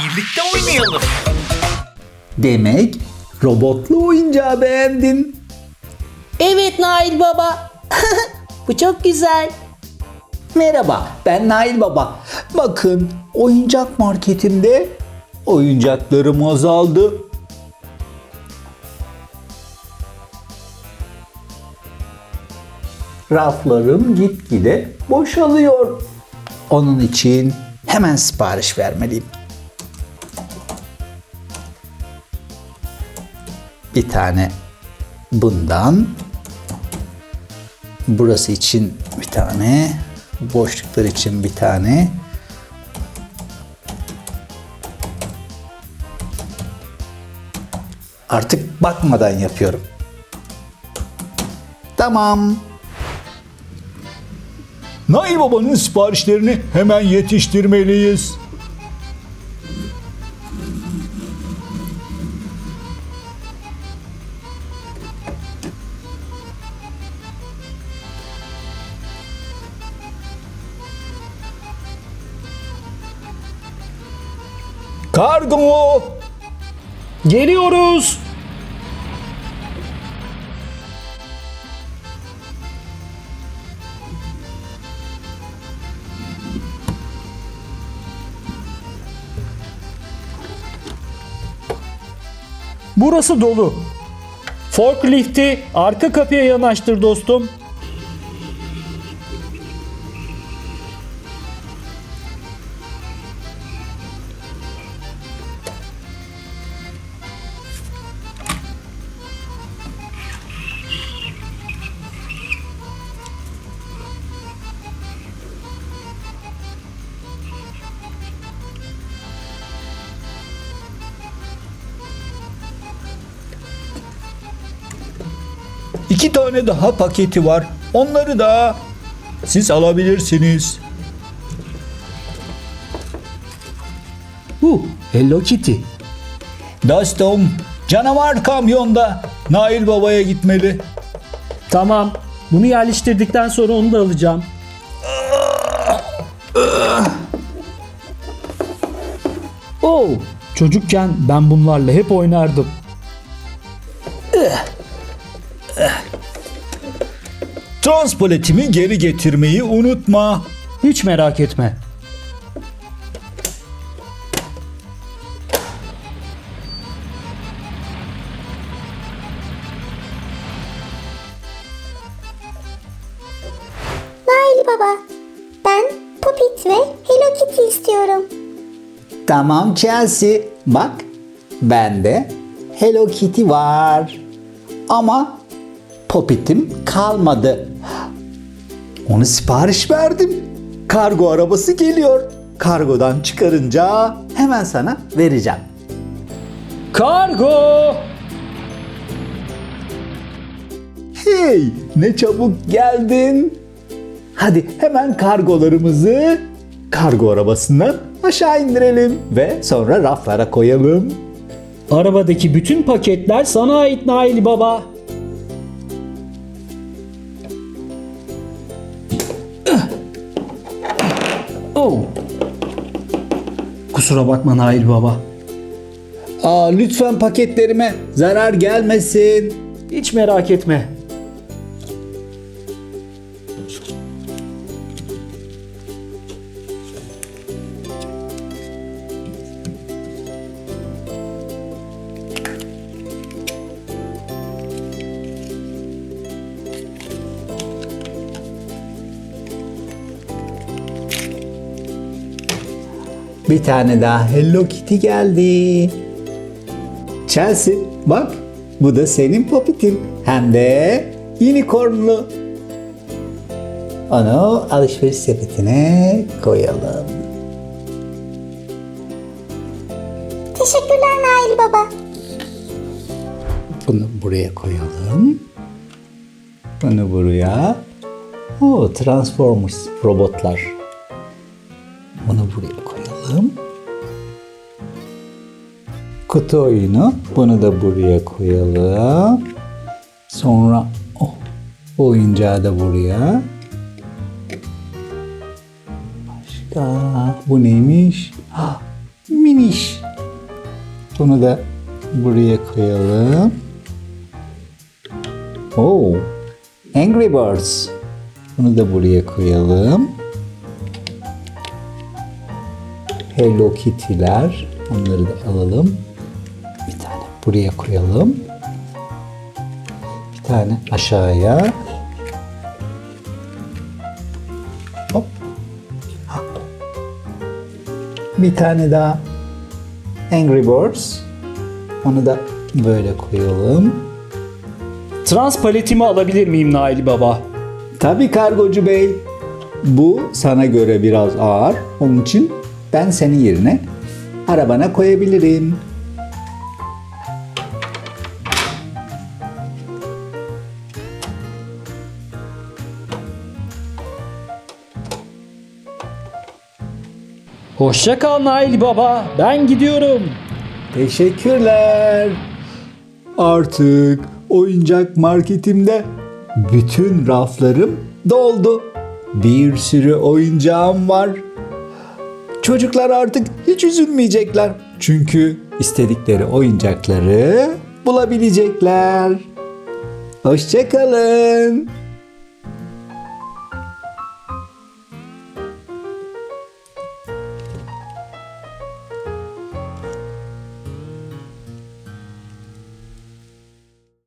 birlikte oynayalım. Demek robotlu oyuncağı beğendin. Evet Nail Baba. Bu çok güzel. Merhaba, ben Nail Baba. Bakın, oyuncak marketimde oyuncaklarım azaldı. Raflarım gitgide boşalıyor. Onun için hemen sipariş vermeliyim. Bir tane bundan, Burası için bir tane. Boşluklar için bir tane. Artık bakmadan yapıyorum. Tamam. Nail Baba'nın siparişlerini hemen yetiştirmeliyiz. Kargo! Geliyoruz. Burası dolu. Forklifti arka kapıya yanaştır dostum. İki tane daha paketi var. Onları da siz alabilirsiniz. Uh, Hello Kitty. Dostum, canavar kamyonda Nail Baba'ya gitmeli. Tamam. Bunu yerleştirdikten sonra onu da alacağım. Oh, çocukken ben bunlarla hep oynardım. Transpaletimi geri getirmeyi unutma. Hiç merak etme. Nail Baba, ben Puppet ve Hello Kitty istiyorum. Tamam Chelsea. Bak, bende Hello Kitty var. Ama Poppet'im kalmadı. Onu sipariş verdim. Kargo arabası geliyor. Kargodan çıkarınca hemen sana vereceğim. Kargo! Hey, ne çabuk geldin. Hadi hemen kargolarımızı kargo arabasından aşağı indirelim ve sonra raflara koyalım. Arabadaki bütün paketler sana ait Nail Baba. Oh. Kusura bakma Nail Baba. Aa, lütfen paketlerime zarar gelmesin. Hiç merak etme. Bir tane daha Hello Kitty geldi. Chelsea bak bu da senin popitin. Hem de unicornlu. Onu alışveriş sepetine koyalım. Teşekkürler Nail Baba. Bunu buraya koyalım. Bunu buraya. O Transformers robotlar. Bunu buraya koyalım. Kutu oyunu. Bunu da buraya koyalım. Sonra oh, oyuncağı da buraya. Başka bu neymiş? Ah, Miniş. Bunu da buraya koyalım. Oh. Angry Birds. Bunu da buraya koyalım. Hello Kitty'ler. Onları da alalım. Bir tane buraya koyalım. Bir tane aşağıya. Hop. Bir tane daha Angry Birds. Onu da böyle koyalım. Trans paletimi alabilir miyim Nail Baba? Tabii kargocu bey. Bu sana göre biraz ağır. Onun için ben senin yerine arabana koyabilirim. Hoşça kal Nail Baba. Ben gidiyorum. Teşekkürler. Artık oyuncak marketimde bütün raflarım doldu. Bir sürü oyuncağım var. Çocuklar artık hiç üzülmeyecekler. Çünkü istedikleri oyuncakları bulabilecekler. Hoşçakalın.